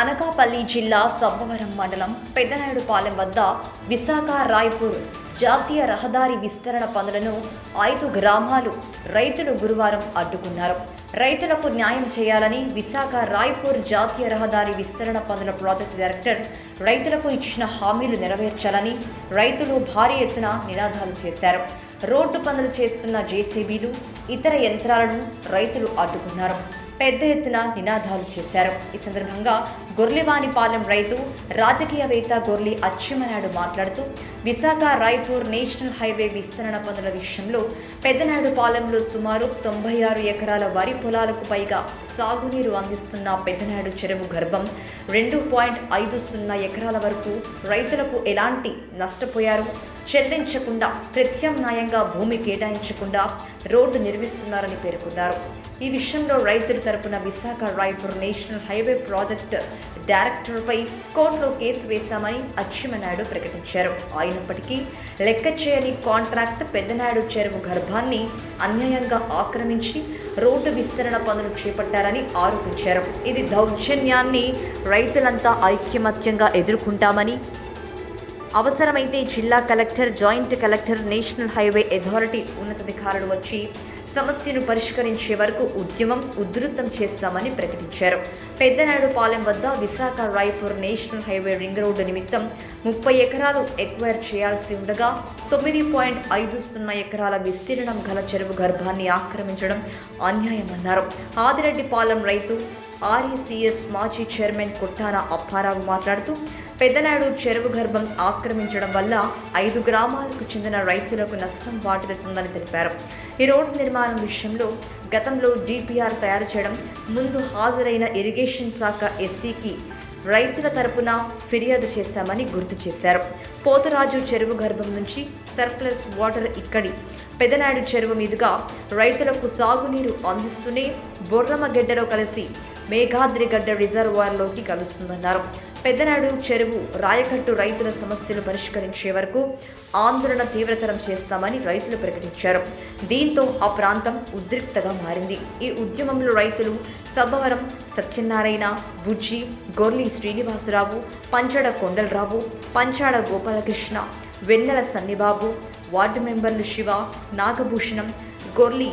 అనకాపల్లి జిల్లా సబ్బవరం మండలం పెద్దనాయుడుపాలెం వద్ద విశాఖ రాయ్పూర్ జాతీయ రహదారి విస్తరణ పనులను ఐదు గ్రామాలు రైతులు గురువారం అడ్డుకున్నారు. రైతులకు న్యాయం చేయాలని విశాఖ రాయ్పూర్ జాతీయ రహదారి విస్తరణ పనుల ప్రాజెక్టు డైరెక్టర్ రైతులకు ఇచ్చిన హామీలు నెరవేర్చాలని రైతులు భారీ ఎత్తున నినాదాలు చేశారు. రోడ్డు పనులు చేస్తున్న జేసీబీలు ఇతర యంత్రాలను రైతులు అడ్డుకున్నారు. పెద్ద ఎత్తున నినాదాలు చేశారు. ఈ సందర్భంగా గొర్లివానిపాలెం రైతు రాజకీయవేత్త గొర్లి అచ్చెమనాయుడు మాట్లాడుతూ విశాఖ రాయ్పూర్ నేషనల్ హైవే విస్తరణ పనుల విషయంలో పెద్దనాయుడుపాలెంలో సుమారు తొంభై ఆరు ఎకరాల వరి పొలాలకు పైగా సాగునీరు అందిస్తున్న పెద్దనాయుడు చెరువు గర్భం రెండు పాయింట్ ఐదు సున్నా ఎకరాల వరకు రైతులకు ఎలాంటి నష్టపోయారు? చెల్లించకుండా ప్రత్యామ్నాయంగా భూమి కేటాయించకుండా రోడ్డు నిర్మిస్తున్నారని పేర్కొన్నారు. ఈ విషయంలో రైతుల తరపున Visakha Raipur national highway project డైరెక్టర్పై కోర్టులో కేసు వేశామని అచ్చెమనాయుడు ప్రకటించారు. అయినప్పటికీ లెక్క చేయని కాంట్రాక్ట్ పెద్దనాయుడు చెరువు గర్భాన్ని అన్యాయంగా ఆక్రమించి రోడ్డు విస్తరణ పనులు చేపట్టారని ఆరోపించారు. ఇది దౌర్జన్యాన్ని రైతులంతా ఐక్యమత్యంగా ఎదుర్కొంటామని అవసరమైతే జిల్లా collector joint collector national highway authority ఉన్నతాధికారులు వచ్చి సమస్యను పరిష్కరించే వరకు ఉద్యమం ఉధృతం చేస్తామని ప్రకటించారు. పెద్దనాయుడుపాలెం వద్ద Visakha Raipur national highway ring road నిమిత్తం ముప్పై ఎకరాలు ఎక్వైర్ చేయాల్సి ఉండగా తొమ్మిది పాయింట్ ఐదు సున్నా ఎకరాల విస్తీర్ణం గల చెరువు గర్భాన్ని ఆక్రమించడం అన్యాయమన్నారు. ఆదిరెడ్డిపాలెం రైతు ఆర్ఈసీఎస్ మాజీ చైర్మన్ కొట్టాన అప్పారావు మాట్లాడుతూ పెద్దనాడు చెరువు గర్భం ఆక్రమించడం వల్ల ఐదు గ్రామాలకు చెందిన రైతులకు నష్టం వాటిల్లుతుందని తెలిపారు. ఈ రోడ్డు నిర్మాణం విషయంలో గతంలో డిపిఆర్ తయారు చేయడం ముందు హాజరైన ఇరిగేషన్ శాఖ ఎస్సీకి రైతుల తరపున ఫిర్యాదు చేశామని గుర్తు చేశారు. పోతరాజు చెరువు గర్భం నుంచి సర్ప్లస్ వాటర్ ఇక్కడి పెదనాడు చెరువు మీదుగా రైతులకు సాగునీరు అందిస్తూనే బొర్రమగడ్డలో కలిసి మేఘాద్రిగడ్డ రిజర్వాయర్లోకి కలుస్తుందన్నారు. పెద్దనాడు చెరువు రాయకట్టు రైతుల సమస్యలు పరిష్కరించే వరకు ఆందోళన తీవ్రతరం చేస్తామని రైతులు ప్రకటించారు. దీంతో ఆ ప్రాంతం ఉద్రిక్తగా మారింది. ఈ ఉద్యమంలో రైతులు సబ్బవరం సత్యనారాయణ బుజ్జి గొర్లి శ్రీనివాసరావు పంచడ కొండలరావు పంచాడ గోపాలకృష్ణ వెన్నెల సన్నిబాబు వార్డు మెంబర్లు శివ నాగభూషణం గొర్లి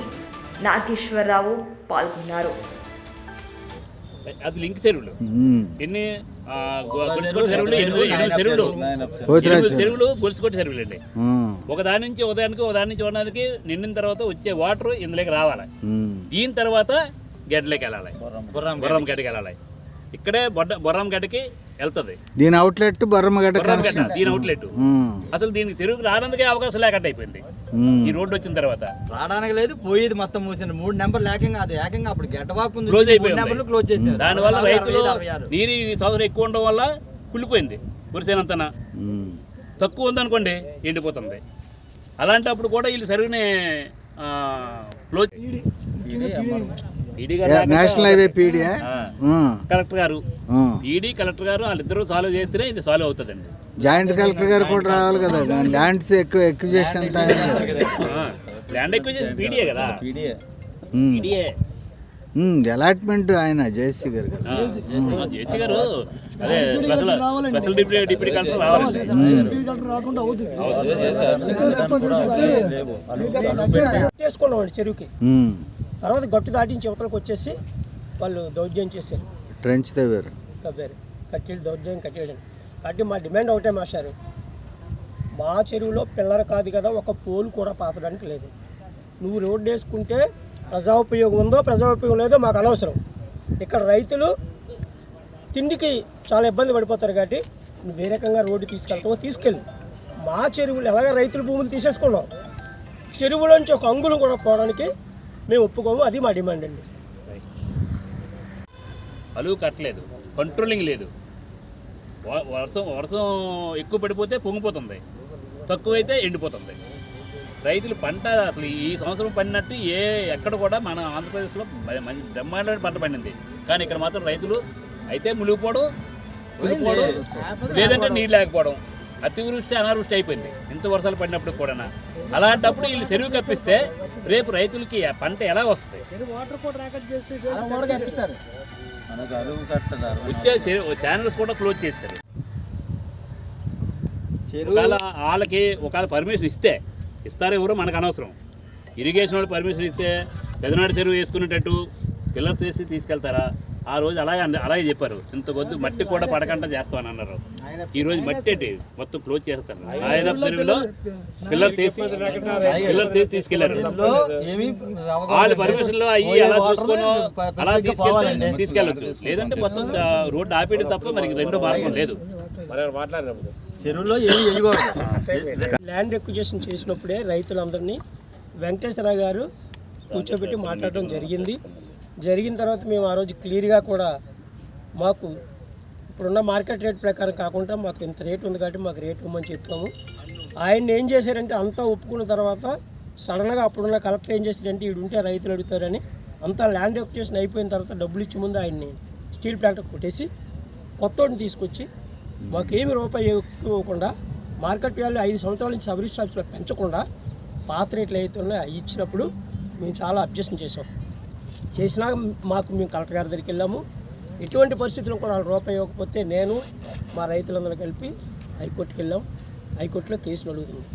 నాగేశ్వరరావు పాల్గొన్నారు. అది లింక్ చెరువులు. ఎన్ని ఆ, గొ- గొలుసుకొట్ట చెరువులు ఎనిమిది చెరువులు చెరువులు. గొలుసుకొట్ట చెరువులు అండి. ఒక దాని నుంచి దానికి ఒక దాని నుంచి దానికి నిండిన తర్వాత వచ్చే వాటర్ ఇందులోకి రావాలి. దీని తర్వాత గడ్డలోకి వెళ్ళాలి. బొర్రం గడ్డకి. వెళ్ళాలి. ఇక్కడే బొడ్డ బొర్రం గడ్డకి వెళ్తుంది. దీని అవుట్లెట్ బొర్రం గడ్డ దీని అవుట్లెట్. అసలు దీనికి చెరువుకి రానందుకే అవకాశం లేకుండా అయిపోయింది. ఈ రోడ్డు వచ్చిన తర్వాత. రావడానికి లేదు పోయేది మొత్తం మూసింది. మూడు నెంబర్ ఏకంగా అది ఏకంగా అప్పుడు గెట్టవాకు ఉంది. క్లోజ్ అయిపోయింది. నెంబర్లు క్లోజ్ చేశారు. దానివల్ల రైతులు. నీరు ఈ సంవత్సరం ఎక్కువ ఉండడం వల్ల కుళ్ళిపోయింది. కురిసేనంతనా. తక్కువ ఉందనుకోండి ఎండిపోతుంది. అలాంటప్పుడు కూడా వీళ్ళు సరిగ్గానే close national highway PD collector గారు. ఈడీ కలెక్టర్ గారు వాళ్ళిద్దరూ సాల్వ్ చేస్తేనే ఇది సాల్వ్ అవుతుందండి. జాయింట్ కలెక్టర్ గారు కూడా రావాలి కదా ల్యాండ్స్ ఎక్కువ ఎక్కువ చేసిన ల్యాండ్ ఎక్కువ చేసి పీడీఏ కదా. పీడీఏ మ్మ్. అలాట్మెంట్ ఆయన జయశ్రీ గారు కదా. జేసీ గారు. చెరువుకి. తర్వాత గట్టు దాటించి యువతలకు వచ్చేసి వాళ్ళు దౌర్జన్యం చేశారు. ట్రెంచ్ తవ్వారు. తవ్వారు. కట్టేళ్ళు దౌర్జన్యం కట్టేయడం. కాబట్టి మా డిమాండ్ ఒకటే మాస్టారు మా చెరువులో పిల్లర కాదు కదా ఒక పోలు కూడా పాతడానికి లేదు. నువ్వు రోడ్డు వేసుకుంటే ప్రజా ఉపయోగం ఉందో ప్రజా ఉపయోగం లేదో మాకు అనవసరం. ఇక్కడ రైతులు తిండికి చాలా ఇబ్బంది పడిపోతారు కాబట్టి నువ్వు వేరే రకంగా రోడ్డు తీసుకెళ్తావో తీసుకెళ్ళు. మా చెరువులు ఎలాగ రైతుల భూములు తీసేసుకున్నాం చెరువులోంచి ఒక అంగుళం కూడా పోవడానికి మేము ఒప్పుకోము అది మా డిమాండ్ అండి. అలువు కట్టలేదు కంట్రోలింగ్ లేదు. వర్షం వర్షం ఎక్కువ పడిపోతే పొంగిపోతుంది తక్కువైతే ఎండిపోతుంది. రైతులు పంట అసలు ఈ సంవత్సరం పండినట్టు ఏ ఎక్కడ కూడా మన ఆంధ్రప్రదేశ్లో మంచి బ్రహ్మాండమైన పంట పండింది. కానీ ఇక్కడ మాత్రం రైతులు అయితే మునిగిపోవడం మునిగిపోవడం లేదంటే నీళ్ళు లేకపోవడం. అతివృష్టి అనావృష్టి అయిపోయింది. ఇంత వర్షాలు పడినప్పుడు కూడా అలాంటప్పుడు వీళ్ళు చెరువు కప్పిస్తే రేపు రైతులకి ఆ పంట ఎలా వస్తుంది? వచ్చే ఛానల్స్ కూడా క్లోజ్ చేస్తారు. ఒకవేళ వాళ్ళకి ఒకవేళ పర్మిషన్ ఇస్తే ఇస్తారో ఎవరో మనకు అనవసరం. ఇరిగేషన్ వాళ్ళు పర్మిషన్ ఇస్తే పెదనాడు చెరువు వేసుకునేటట్టు పిల్లర్స్ వేసి తీసుకెళ్తారా? ఆ రోజు అలాగే అలాగే చెప్పారు. ఇంత కొద్ది మట్టి కూడా పడకుండా చేస్తామని అన్నారు. ఈ రోజు మట్టి మొత్తం క్లోజ్ చేస్తారు ఆయన చెరువులో పిల్లర్స్ వేసి పిల్లర్స్ వేసి తీసుకెళ్ళారు. వాళ్ళ పర్మిషన్లో అయ్యి పోయే అలా చూసుకొని అలా తీసుకెళ్తే. తీసుకెళ్ళచ్చు. లేదంటే మొత్తం రోడ్డు ఆపేయడం తప్ప మనకి రెండో మార్గం లేదు. చెరువులో ల్యాండ్ ఎక్విజేషన్ చేసినప్పుడే రైతులందరినీ వెంకటేశ్వర గారు కూర్చోబెట్టి మాట్లాడడం జరిగింది. జరిగిన తర్వాత మేము ఆ రోజు క్లియర్గా కూడా మాకు ఇప్పుడున్న మార్కెట్ రేట్ ప్రకారం కాకుండా మాకు ఇంత రేట్ ఉంది కాబట్టి మాకు రేట్ ఇవ్వమని చెప్పాము. ఆయన ఏం చేశారంటే అంతా ఒప్పుకున్న తర్వాత సడన్గా అప్పుడున్న కలెక్టర్ ఏం చేశారంటే ఈడు ఉంటే రైతులు అడుగుతారని అంతా ల్యాండ్ ఎక్విజేషన్ అయిపోయిన తర్వాత డబ్బులు ఇచ్చే ముందు ఆయన్ని స్టీల్ ప్లాంట్ కొట్టేసి కొత్తోడిని తీసుకొచ్చి మాకేమి రూపాయి ఎక్కువ ఇవ్వకుండా మార్కెట్ వాల్యూ ఐదు సంవత్సరాల నుంచి సబరీ స్టాక్స్లో పెంచకుండా పాత రేట్లు అయితే ఉన్నాయి అవి ఇచ్చినప్పుడు మేము చాలా అబ్జెక్షన్ చేసాం చేసినా మాకు మేము కలెక్టర్ గారి దగ్గరికి వెళ్ళాము. ఎటువంటి పరిస్థితుల్లో కూడా రూపాయి ఇవ్వకపోతే నేను మా రైతులందరూ కలిపి హైకోర్టుకి వెళ్ళాం. హైకోర్టులో కేసులు అడుగుతుంది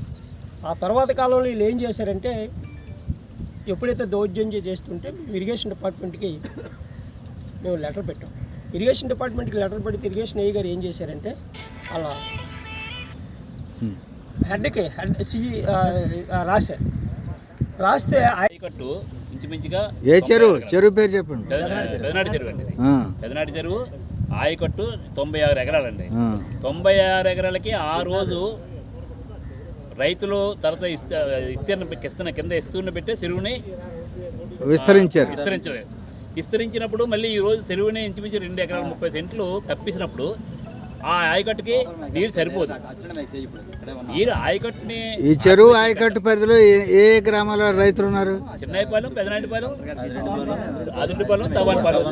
ఆ తర్వాత కాలంలో వీళ్ళు ఏం చేశారంటే ఎప్పుడైతే దౌర్జన్యం చేస్తుంటే మేము ఇరిగేషన్ డిపార్ట్మెంట్కి మేము లెటర్ పెట్టాం. ఇరిగేషన్ డిపార్ట్మెంట్కి లెటర్ పెడితే ఇరిగేషన్ ఏ గారు ఏం చేశారంటే అలా హెడ్కి హెడ్ సి రాశారు. రాస్తే ఆ- కట్టు ఇంచుమించుగా ఏ చెరువు? చెరువు పేరు చెప్పండి. పెదనాటి చెరువు. అండి. పెదనాటి చెరువు ఆయకట్టు తొంభై ఆరు ఎకరాలండి. తొంభై ఆరు ఎకరాలకి ఆ రోజు రైతులు తర్వాత ఇస్త ఇస్తీర్ణ ఇస్తున్న కింద ఇస్తున్న పెట్టే చెరువుని విస్తరించారు. విస్తరించలేదు విస్తరించినప్పుడు మళ్ళీ ఈ రోజు చెరువుని ఇంచుమించు రెండు ఎకరాల ముప్పై సెంట్లు తప్పించినప్పుడు ఆ ఆయకట్టుకి నీరు సరిపోదు. నీరు ఆయకట్టుని ఈ చెరువు ఆయకట్టు పరిధిలో ఏ- ఏ గ్రామాల రైతులు ఉన్నారు? చిన్నైపాలెం పెదనాటిపాలెం అదుంటిపాలెం తవ్వనిపాలెం.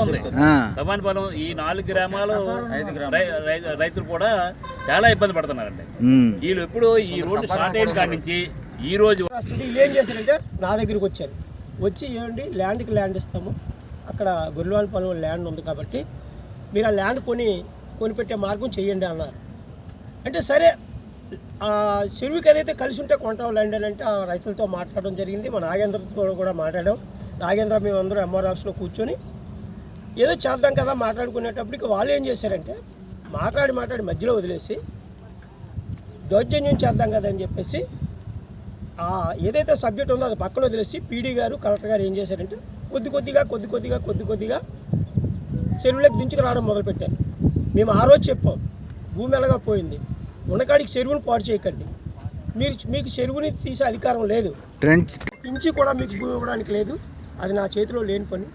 ఉంది. ఆ, తవ్వానిపాలెం ఈ నాలుగు గ్రామాలు రైతులు కూడా చాలా ఇబ్బంది పడుతున్నారండి. వీళ్ళు ఎప్పుడు ఈ రోడ్డు స్టార్ట్ అయిన కాడి నుంచి ఈ రోజు ఏం చేశారంటే నా దగ్గరికి వచ్చారు. వచ్చి ఏమండి ల్యాండ్కి ల్యాండ్ ఇస్తాము. అక్కడ గొర్రెవాళ్ళ పొలం ల్యాండ్ ఉంది కాబట్టి మీరు ఆ ల్యాండ్ కొని కొనిపెట్టే మార్గం చేయండి అన్నారు. అంటే సరే చెరువుకి ఏదైతే కలిసి ఉంటే కొంటాం ల్యాండ్ అని అంటే ఆ రైతులతో మాట్లాడడం జరిగింది. మా నాగేంద్రతో కూడా మాట్లాడాం. నాగేంద్ర మేమందరం ఎంఆర్ ఆఫీస్లో కూర్చొని ఏదో చేద్దాం కదా మాట్లాడుకునేటప్పటికి వాళ్ళు ఏం చేశారంటే మాట్లాడి మాట్లాడి మధ్యలో వదిలేసి దౌర్జన్యం చేద్దాం కదా అని చెప్పేసి ఏదైతే సబ్జెక్ట్ ఉందో అది పక్కన వదిలేసి పీడీ గారు కలెక్టర్ గారు ఏం చేశారంటే కొద్ది కొద్దిగా కొద్ది కొద్దిగా కొద్ది కొద్దిగా చెరువులకు దించుకు రావడం మొదలుపెట్టారు మేము ఆ రోజు చెప్పాం భూమి ఎలాగా పోయింది? ఉన్నకాడికి చెరువుని పాడు చేయకండి. మీరు మీకు చెరువుని తీసే అధికారం లేదు. ట్రెంచ్ ఇంచి కూడా మీకు భూమి ఇవ్వడానికి లేదు. అది నా చేతిలో లేని పని.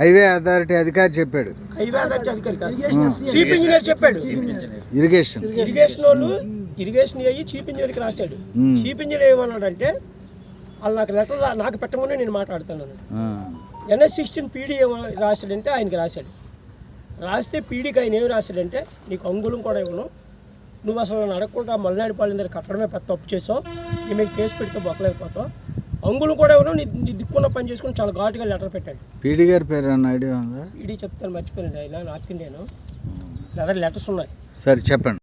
హైవే అథారిటీ అధికారి చెప్పాడు. హైవే అథారిటీ అధికారి కాదు. చీఫ్ ఇంజనీర్ చెప్పాడు. ఇరిగేషన్ ఇరిగేషన్ వాళ్ళు ఇరిగేషన్ అయ్యి చీఫ్ ఇంజనీర్కి రాశాడు. చీఫ్ ఇంజనీర్ ఏమన్నాడంటే వాళ్ళు నాకు లెటర్ నాకు పెట్టమని నేను మాట్లాడుతున్నాను. ఎన్ఎస్ సిక్స్టీన్ పీడీ ఏమో రాశాడంటే ఆయనకి రాశాడు. రాస్తే పీడీకి ఆయన ఏం రాశాడంటే నీకు అంగుళం కూడా ఇవ్వను. నువ్వు అసలు నన్ను అడగకుండా మల్నాడిపాలెం దగ్గర కట్టడమే పెద్ద తప్పు చేసావు. నీ మీద కేసు పెడితే బొక్కలేకపోతావు. అంగుళం కూడా ఇవ్వను. నీ నీ దిక్కున్న పని చేసుకుని చాలా ఘాటుగా లెటర్ పెట్టాడు. పీడి గారి పేరు ఏమన్నా ఐడియా ఉందా? పీడీ చెప్తాను మర్చిపోయాను. ఆయన నార్త్ ఇండియన్. నా దగ్గర లెటర్స్ ఉన్నాయి. సరే చెప్పండి.